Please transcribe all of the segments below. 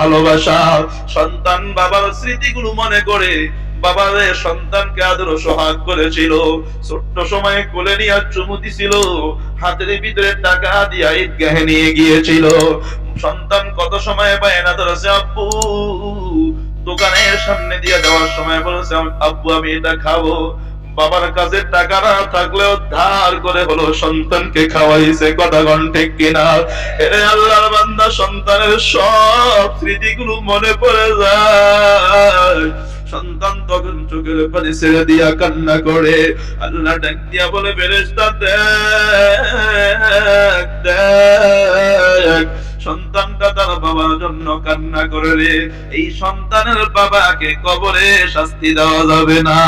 ভালোবাসা। সন্তান বাবার স্মৃতিগুলো মনে করে সন্তানকে আদর সোহাগ করেছিল। ছোট্ট সময়ে কোলে নিয়ে চুমু দিছিল। হাতের ভিতরে টাকা দিয়া ঈদগাহে নিয়ে গিয়েছিল। সন্তান কত সময় বায়না ধরেছে, আব্বু, দোকানের সামনে দিয়ে যাওয়ার সময় বলেছে, আব্বু, আমি এটা খাব। বাবার কাছে টাকা না থাকলেও ধার করে হলো সন্তানকে খাওয়াইছে কথা গণ ঠিক কিনা? এরে আল্লাহর বান্দা, সন্তানের সব স্মৃতিগুলো মনে পড়ে যায়। সন্তান তখন চোখের পানি ছেড়ে দিয়া কান্না করে। আল্লাহ ডাক দিয়া বলে বেরেস্তা দেখ দেখ। সন্তানটা তার বাবার জন্য কান্না করে রে। এই সন্তানের বাবাকে কবরে শাস্তি দেওয়া যাবে না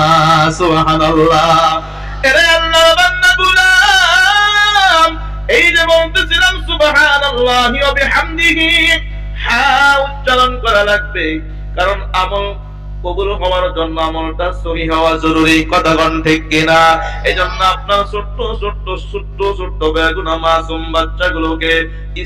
এই যে বলতেছিলাম হ্যাঁ উচ্চারণ করা লাগবে। কারণ আমল কবুল হওয়ার জন্য আমলটা সহি হওয়া জরুরি, কথা গণ ঠিক কিনা? এই জন্য আপনার ছোট্ট ছোট্ট ছোট্ট ছোট্ট বেগুনা মাসুম বাচ্চাগুলোকে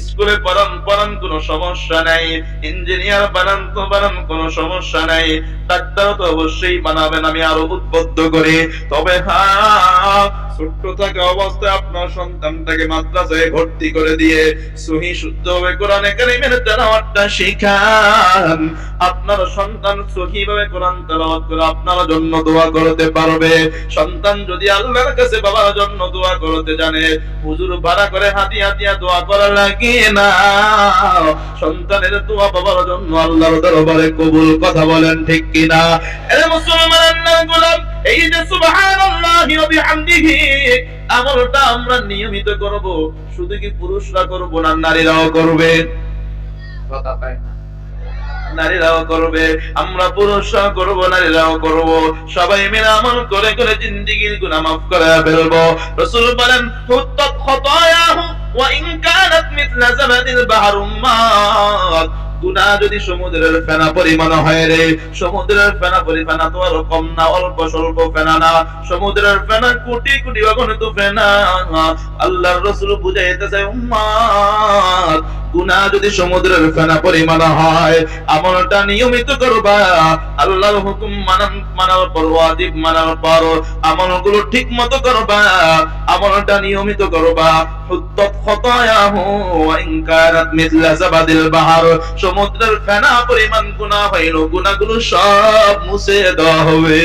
স্কুলে পড়ান পড়ান, কোনো সমস্যা নাই। ইঞ্জিনিয়ার বানান, তো বানান, কোনো সমস্যা নাই। ডাক্তার তো অবশ্যই বানাবেন, আমি আরও উদ্বুদ্ধ করি। তবে হ্যাঁ ছোট্ট থাকা অবস্থায় আপনার সন্তানটাকে মাদ্রাসায় ভর্তি করে দিয়ে সহি শুদ্ধভাবে কোরআনে কারিমের শিখান। আপনার সন্তান সহি ভাবে কোরআন তেলাওয়াত করে আপনার জন্য দোয়া করতে পারবে। সন্তান যদি আল্লাহর কাছে বাবার জন্য দোয়া করতে জানে, হুজুর ভাড়া করে হাতি হাতিয়া দোয়া করা লাগে না। সন্তানের দোয়া বাবার জন্য আল্লাহর দরবারে কবুল কথা বলেন ঠিক কিনা? এ মুসলমান আল্লাহর গোলাম, এই যে সুবহানাল্লাহি ওয়া বিহামদিহি, আমলটা আমরা নিয়মিত করব। শুধু কি পুরুষরা করব না নারীরাও করবে? কথা পায় না। নারীরাও করবে, আমরা পুরুষরা করব নারীরাও করব। সবাই মিলে আমল করে করে জিন্দিগির গুনাহ মাফ করে ফেলব। রাসূল বলেন, হুত্তাত খতায়াহু ওয়া ইন কানাত মিথলা গুনাহ যদি সমুদ্রের ফেনা পরিমাণ হয় রে, সমুদ্রের ফেনা পরিমাণ তো আর কম না, অল্প স্বল্প ফেনা না। সমুদ্রের ফেনা, কোটি কোটি অগণিত ফেনা। আল্লাহর রাসূল বুঝাইতেছে উম্মাত যদি সমুদ্রের ফেনা পরিমাণ হয়, আমলটা নিয়মিত করবা। আল্লাহর হুকুম মানান, মানার পর, ওয়াজিব মানার পর, আমলগুলো ঠিক মতো করবা। আমলটা নিয়মিত করবা। হুত্তাত খতায়াহু, ওয়া ইন কানাত মিথলা জাবাদিল বাহর। সমুদ্রের ফেনা পরিমাণ গুণা হইল গুণাগুলো সব মুছে দেওয়া হবে।